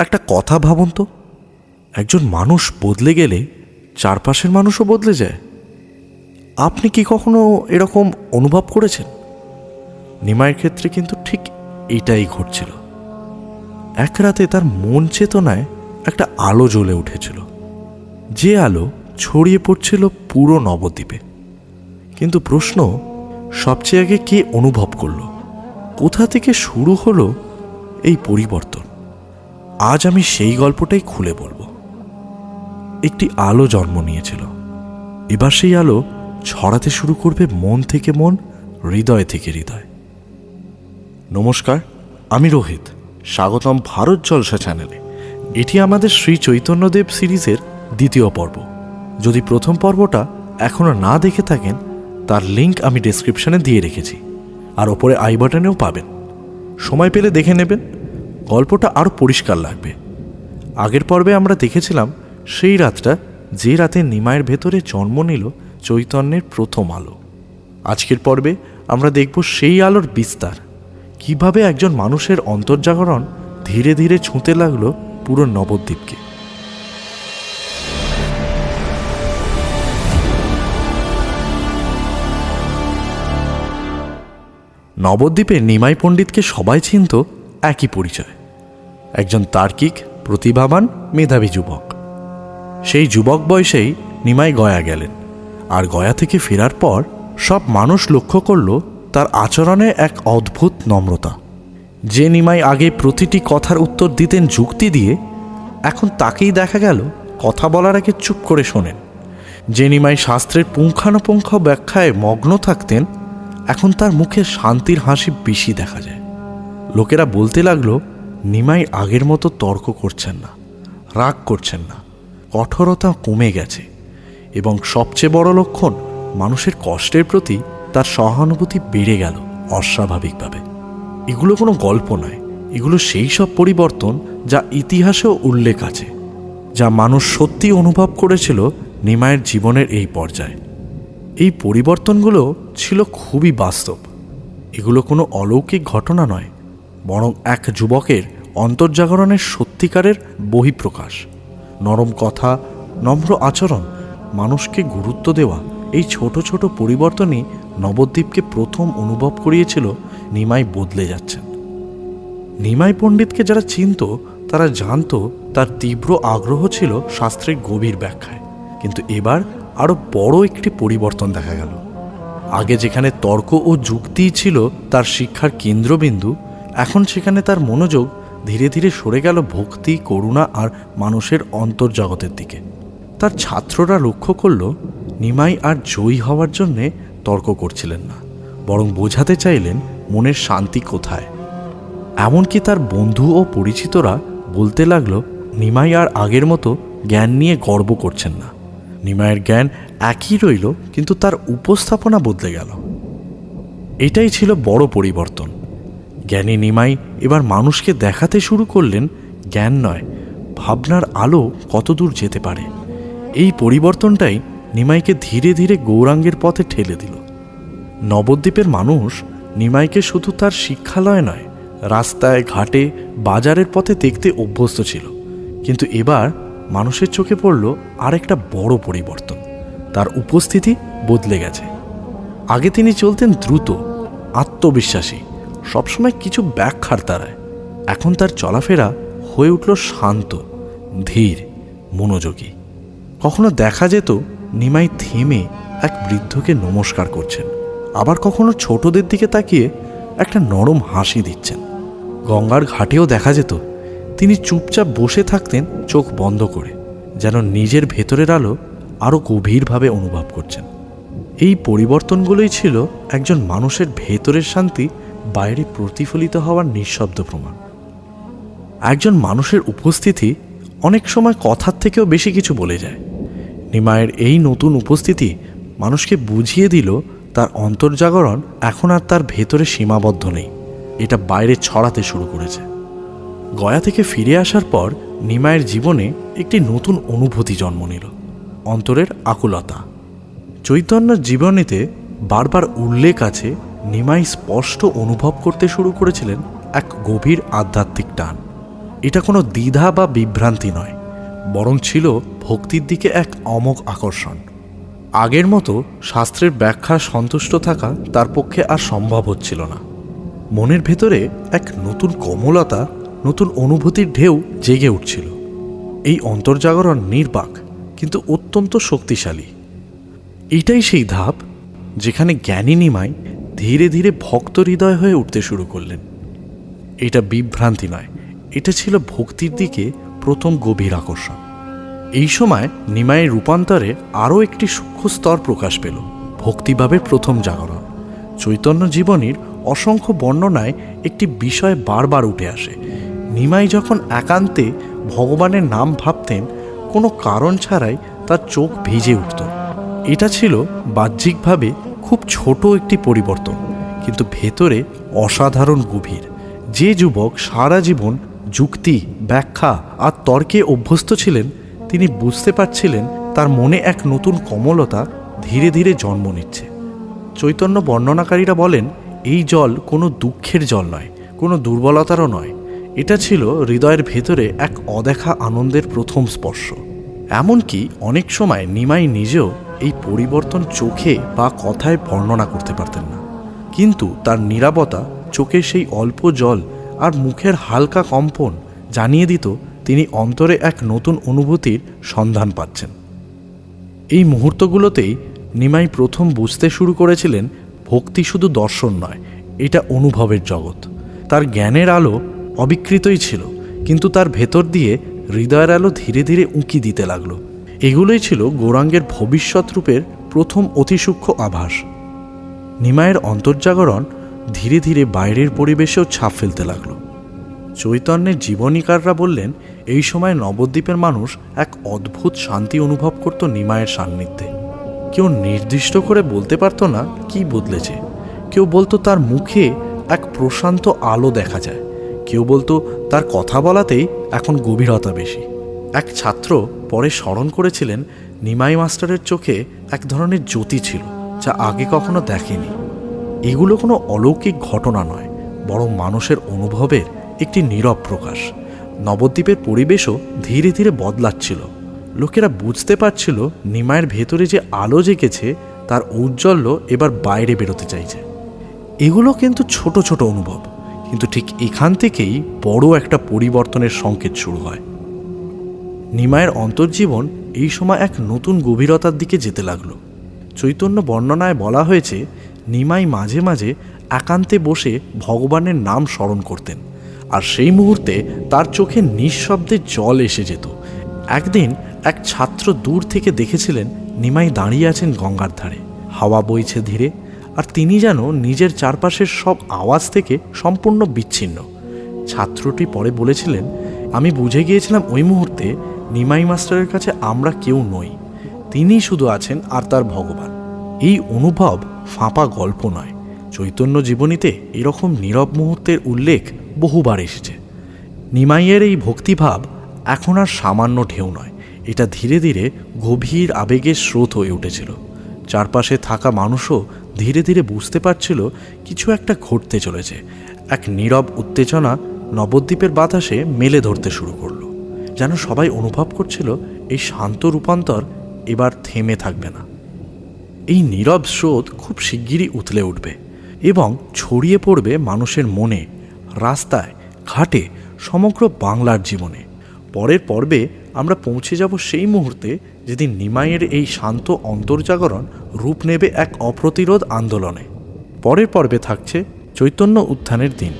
একটা কথা ভাবুন তো। একজন মানুষ বদলে গেলে চারপাশের মানুষও বদলে যায়। আপনি কি কখনো এরকম অনুভব করেছেন? নিমাইয়ের ক্ষেত্রে কিন্তু ঠিক এটাই ঘটছিল। এক রাতে তার মন চেতনায় একটা আলো জ্বলে উঠেছিল। যে আলো ছড়িয়ে পড়ছিল পুরো নবদ্বীপে। কিন্তু প্রশ্ন, সবচেয়ে আগে কে অনুভব করল? কোথা থেকে শুরু হলো এই পরিবর্তন? আজ আমি সেই গল্পটাই খুলে বলব। একটি আলো জন্ম নিয়েছিল। এবার সেই আলো ছড়াতে শুরু করবে মন থেকে মন, হৃদয় থেকে হৃদয়। নমস্কার, আমি রোহিত, স্বাগতম ভারত জলসা চ্যানেলে। এটি আমাদের শ্রী চৈতন্যদেব সিরিজের দ্বিতীয় পর্ব। যদি প্রথম পর্বটা এখনও না দেখে থাকেন, তার লিংক আমি ডেসক্রিপশনে দিয়ে রেখেছি। আর ওপরে আই বাটনেও পাবেন। সময় পেলে দেখে নেবেন। গল্পটা আরও পরিষ্কার লাগবে। আগের পর্বে আমরা দেখেছিলাম, সেই রাতটা যে রাতে নিমায়ের ভেতরে জন্ম নিল চৈতন্যের প্রথম আলো। আজকের পর্বে আমরা দেখব সেই আলোর বিস্তার। কীভাবে একজন মানুষের অন্তর্জাগরণ ধীরে ধীরে ছুঁতে লাগল পুরো নবদ্বীপকে। নবদ্বীপে নিমাই পণ্ডিতকে সবাই চিনত একই পরিচয়। একজন তার্কিক, প্রতিভাবান, মেধাবী যুবক। সেই যুবক বয়সেই নিমাই গয়া গেলেন। আর গয়া থেকে ফেরার পর সব মানুষ লক্ষ্য করল তার আচরণে এক অদ্ভুত নম্রতা। যে নিমাই আগে প্রতিটি কথার উত্তর দিতেন যুক্তি দিয়ে, এখন তাকেই দেখা গেল কথা বলার আগে চুপ করে শোনেন। যে নিমাই শাস্ত্রের পুঙ্খানুপুঙ্খ ব্যাখ্যায় মগ্ন থাকতেন, এখন তার মুখে শান্তির হাসি বেশি দেখা যায়। লোকেরা বলতে লাগল, নিমাই আগের মতো তর্ক করছেন না, রাগ করছেন না, কঠোরতা কমে গেছে এবং সবচেয়ে বড় লক্ষণ, মানুষের কষ্টের প্রতি তার সহানুভূতি বেড়ে গেল অস্বাভাবিকভাবে। এগুলো কোনো গল্প নয়, এগুলো সেই সব পরিবর্তন যা ইতিহাসেও উল্লেখ আছে, যা মানুষ সত্যি অনুভব করেছিল নিমায়ের জীবনের এই পর্যায়ে। এই পরিবর্তনগুলো ছিল খুবই বাস্তব, এগুলো কোনো অলৌকিক ঘটনা নয় বরং এক যুবকের অন্তর্জাগরণের সত্যিকারের বহিঃপ্রকাশ। নরম কথা, নম্র আচরণ, মানুষকে গুরুত্ব দেওয়া, এই ছোট ছোট পরিবর্তনই নবদ্বীপকে প্রথম অনুভব করিয়েছিল নিমাই বদলে যাচ্ছেন। নিমাই পণ্ডিতকে যারা চিনত, তারা জানত তার তীব্র আগ্রহ ছিল শাস্ত্রের গভীর ব্যাখ্যায়। কিন্তু এবার আরও বড় একটি পরিবর্তন দেখা গেল। আগে যেখানে তর্ক ও যুক্তি ছিল, তার শিক্ষার কেন্দ্রবিন্দু এখন সেখানে তার মনোযোগ ধীরে ধীরে সরে গেল ভক্তি, করুণা আর মানুষের অন্তর্জগতের দিকে। তার ছাত্ররা লক্ষ্য করল, নিমাই আর জয়ী হওয়ার জন্যে তর্ক করছিলেন না, বরং বোঝাতে চাইলেন মনের শান্তি কোথায়। এমনকি তার বন্ধু ও পরিচিতরা বলতে লাগল, নিমাই আর আগের মতো জ্ঞান নিয়ে গর্ব করছেন না। নিমায়ের জ্ঞান একই রইল, কিন্তু তার উপস্থাপনা বদলে গেল। এটাই ছিল বড় পরিবর্তন। জ্ঞানী নিমাই এবার মানুষকে দেখাতে শুরু করলেন, জ্ঞান নয়, ভাবনার আলো কতদূর যেতে পারে। এই পরিবর্তনটাই নিমাইকে ধীরে ধীরে গৌরাঙ্গের পথে ঠেলে দিল। নবদ্বীপের মানুষ নিমাইকে শুধু তার শিক্ষালয় নয়, রাস্তায়, ঘাটে, বাজারের পথে দেখতে অভ্যস্ত ছিল। কিন্তু এবার মানুষের চোখে পড়ল আরেকটা বড় পরিবর্তন। তার উপস্থিতি বদলে গেছে। আগে তিনি চলতেন দ্রুত, আত্মবিশ্বাসী সবসময় কিছু ব্যাখ্যার দ্বারায়। এখন তার চলাফেরা হয়ে উঠল শান্ত, ধীর, মনোযোগী। কখনো দেখা যেত নিমাই থেমে এক বৃদ্ধকে নমস্কার করছেন। আবার কখনো ছোটদের দিকে তাকিয়ে একটা নরম হাসি দিচ্ছেন। গঙ্গার ঘাটেও দেখা যেত তিনি চুপচাপ বসে থাকতেন চোখ বন্ধ করে, যেন নিজের ভেতরের আলো আরও গভীরভাবে অনুভব করছেন। এই পরিবর্তনগুলোই ছিল একজন মানুষের ভেতরের শান্তি বাইরে প্রতিফলিত হওয়ার নিঃশব্দ প্রমাণ। একজন মানুষের উপস্থিতি অনেক সময় কথার থেকেও বেশি কিছু বলে যায়। নিমায়ের এই নতুন উপস্থিতি মানুষকে বুঝিয়ে দিল তার অন্তর্জাগরণ এখন আর তার ভেতরে সীমাবদ্ধ নেই। এটা বাইরে ছড়াতে শুরু করেছে। গয়া থেকে ফিরে আসার পর নিমায়ের জীবনে একটি নতুন অনুভূতি জন্ম নিল। অন্তরের আকুলতা। চৈতন্য জীবনীতে বারবার উল্লেখ আছে নিমাই স্পষ্ট অনুভব করতে শুরু করেছিলেন এক গভীর আধ্যাত্মিক টান। এটা কোনো দ্বিধা বা বিভ্রান্তি নয়, বরং ছিল ভক্তির দিকে এক অমোঘ আকর্ষণ। আগের মতো শাস্ত্রের ব্যাখ্যা সন্তুষ্ট থাকা তার পক্ষে আর সম্ভব হচ্ছিল না। মনের ভেতরে এক নতুন কোমলতা, নতুন অনুভূতির ঢেউ জেগে উঠছিল। এই অন্তর্জাগরণ নির্বাক, কিন্তু অত্যন্ত শক্তিশালী। এটাই সেই ধাপ যেখানে জ্ঞানী নিমাই ধীরে ধীরে ভক্ত হৃদয় হয়ে উঠতে শুরু করলেন। এটা বিভ্রান্তি নয়, এটা ছিল ভক্তির দিকে প্রথম গভীর আকর্ষণ। এই সময় নিমাইয়ের রূপান্তরে আরও একটি সূক্ষ্ম স্তর প্রকাশ পেল ভক্তিভাবের প্রথম জাগরণ। চৈতন্য জীবনীর অসংখ্য বর্ণনায় একটি বিষয় বারবার উঠে আসে। নিমাই যখন একান্তে ভগবানের নাম ভাবতেন, কোনো কারণ ছাড়াই তার চোখ ভিজে উঠত। এটা ছিল বাহ্যিকভাবে খুব ছোট একটি পরিবর্তন, কিন্তু ভেতরে অসাধারণ গভীর। যে যুবক সারা জীবন যুক্তি, ব্যাখ্যা আর তর্কে অভ্যস্ত ছিলেন, তিনি বুঝতে পারছিলেন তার মনে এক নতুন কমলতা ধীরে ধীরে জন্ম নিচ্ছে। চৈতন্য বর্ণনাকারীরা বলেন, এই জল কোনো দুঃখের জল নয়, কোনো দুর্বলতারও নয়। এটা ছিল হৃদয়ের ভেতরে এক অদেখা আনন্দের প্রথম স্পর্শ। এমনকি অনেক সময় নিমাই নিজেও এই পরিবর্তন চোখে বা কথায় বর্ণনা করতে পারতেন না। কিন্তু তার নিরাপত্তা চোখের সেই অল্প জল আর মুখের হালকা কম্পন জানিয়ে দিত তিনি অন্তরে এক নতুন অনুভূতির সন্ধান পাচ্ছেন। এই মুহূর্তগুলোতেই নিমাই প্রথম বুঝতে শুরু করেছিলেন, ভক্তি শুধু দর্শন নয়, এটা অনুভবের জগৎ। তার জ্ঞানের আলো অবিকৃতই ছিল, কিন্তু তার ভেতর দিয়ে হৃদয়ের আলো ধীরে ধীরে উঁকি দিতে লাগল। এগুলোই ছিল গৌরাঙ্গের ভবিষ্যৎ রূপের প্রথম অতি সূক্ষ্ম আভাস। নিমায়ের অন্তর্জাগরণ ধীরে ধীরে বাইরের পরিবেশেও ছাপ ফেলতে লাগল। চৈতন্যের জীবনীকাররা বললেন, এই সময় নবদ্বীপের মানুষ এক অদ্ভুত শান্তি অনুভব করত নিমায়ের সান্নিধ্যে। কেউ নির্দিষ্ট করে বলতে পারতো না কি বদলেছে। কেউ বলতো তার মুখে এক প্রশান্ত আলো দেখা যায়। কেউ বলতো তার কথা বলাতেই এখন গভীরতা বেশি। এক ছাত্র পরে স্মরণ করেছিলেন, নিমাই মাস্টারের চোখে এক ধরনের জ্যোতি ছিল, যা আগে কখনো দেখেনি। এগুলো কোনো অলৌকিক ঘটনা নয়, বরং মানুষের অনুভবের একটি নীরব প্রকাশ। নবদ্বীপের পরিবেশও ধীরে ধীরে বদলাচ্ছিল। লোকেরা বুঝতে পারছিল নিমায়ের ভেতরে যে আলো জেগেছে, তার ঔজ্জ্বল্য এবার বাইরে বেরোতে চাইছে। এগুলো কিন্তু ছোট ছোট অনুভব, কিন্তু ঠিক এখান থেকেই বড় একটা পরিবর্তনের সংকেত শুরু হয়। নিমায়ের অন্তর্জীবন এই সময় এক নতুন গভীরতার দিকে যেতে লাগল। চৈতন্য বর্ণনায় বলা হয়েছে, নিমাই মাঝে মাঝে একান্তে বসে ভগবানের নাম স্মরণ করতেন আর সেই মুহূর্তে তার চোখে নিঃশব্দে জল এসে যেত। একদিন এক ছাত্র দূর থেকে দেখেছিলেন নিমাই দাঁড়িয়ে আছেন গঙ্গার ধারে। হাওয়া বইছে ধীরে আর তিনি যেন নিজের চারপাশের সব আওয়াজ থেকে সম্পূর্ণ বিচ্ছিন্ন। ছাত্রটি পরে বলেছিলেন, আমি বুঝে গিয়েছিলাম ওই মুহূর্তে নিমাই মাস্টারের কাছে আমরা কেউ নই। তিনি শুধু আছেন আর তার ভগবান। এই অনুভব ফাঁপা গল্প নয়। চৈতন্য জীবনীতে এরকম নীরব মুহূর্তের উল্লেখ বহুবার এসেছে। নিমাইয়ের এই ভক্তিভাব এখন আর সামান্য ঢেউ নয়। এটা ধীরে ধীরে গভীর আবেগের স্রোত হয়ে উঠেছিল। চারপাশে থাকা মানুষও ধীরে ধীরে বুঝতে পারছিল কিছু একটা ঘটতে চলেছে। এক নীরব উত্তেজনা নবদ্বীপের বাতাসে মেলে ধরতে শুরু করল। যেন সবাই অনুভব করছিল এই শান্ত রূপান্তর এবার থেমে থাকবে না। এই নীরব স্রোত খুব শিগগিরই উথলে উঠবে এবং ছড়িয়ে পড়বে মানুষের মনে, রাস্তায়, ঘাটে, সমগ্র বাংলার জীবনে। পরের পর্বে আমরা পৌঁছে যাব সেই মুহূর্তে যেদিন নিমাইয়ের এই শান্ত অন্তর্জাগরণ রূপ নেবে এক অপ্রতিরোধ আন্দোলনে। পরের পর্বে থাকছে চৈতন্য উত্থানের দিন।